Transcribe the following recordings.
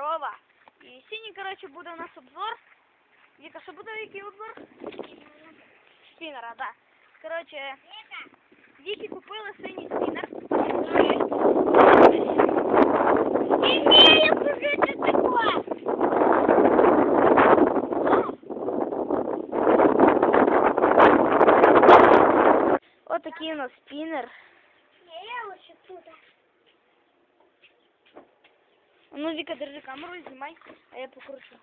корова. І сьогодні, коротше, буде у нас обзор. Віка, що буде який обзор? Спінера, так. Коротше, Віки купили синій спінер. Имею уже это такое. Отакий у нас спінер. Я лучше туда. Ну, Віка, держи камеру, знімай, а я покручу.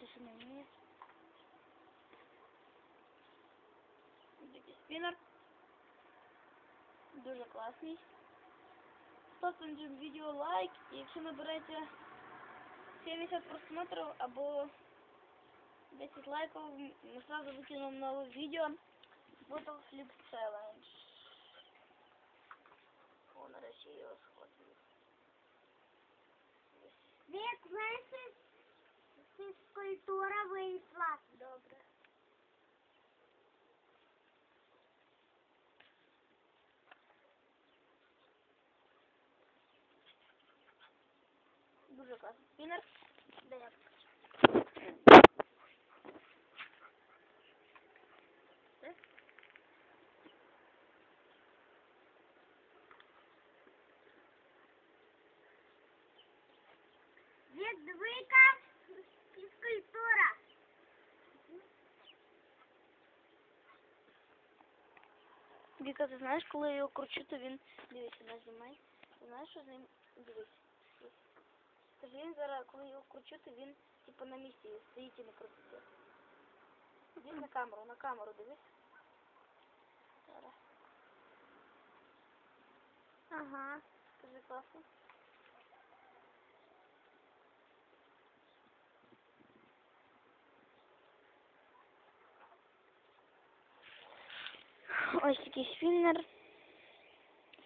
Ти що не вмієш? Такий спінер. Дуже класний. Ставте на цьому відео лайк, і якщо наберете 70 просмотрів або 10 лайків, ми сразу викинемо нове відео. Bottle Flip Challenge. О, нарешті я його схватив. Век, знаешь, физкультура вийшла. Добре. Дуже класний спінер. Де я Це? Век, двойка, физкультура. Віка, ти знаєш, коли я його кручу, то він... Дивися, нажимай. Ти знаєш, що з ним... Дивись. Дивись. Скажи, він зараз, коли я його кручу, то він типу на місці стоїть і не крутиться. Дивись на камеру, на камеру дивись. Зараз. Ага. Скажи класно. Ось такий спіннер.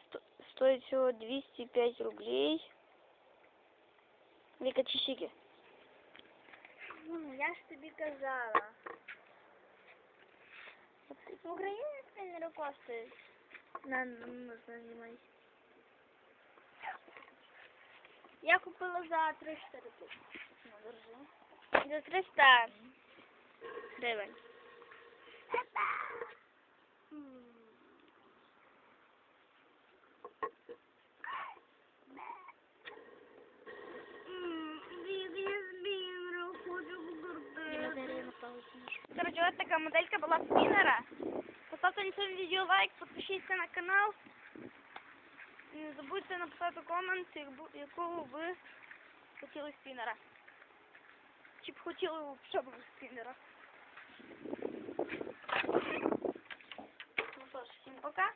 Сто- Стоїть всього 205 рублей. Віка чищики. Ну, я ж тобі казала. В Україні спіннери коштують. На, можна знімати. Я купила за 300 рублів. Ну, держи. За 300 гривень. Короче, вот такая моделька была спиннера. Поставьте на цьому відео лайк, підпишіться на канал. І не забудьте написати комент, яку- якого ви хотіли спіннера. Чи б хотіли щоб спіннера. Ну що ж, всім пока.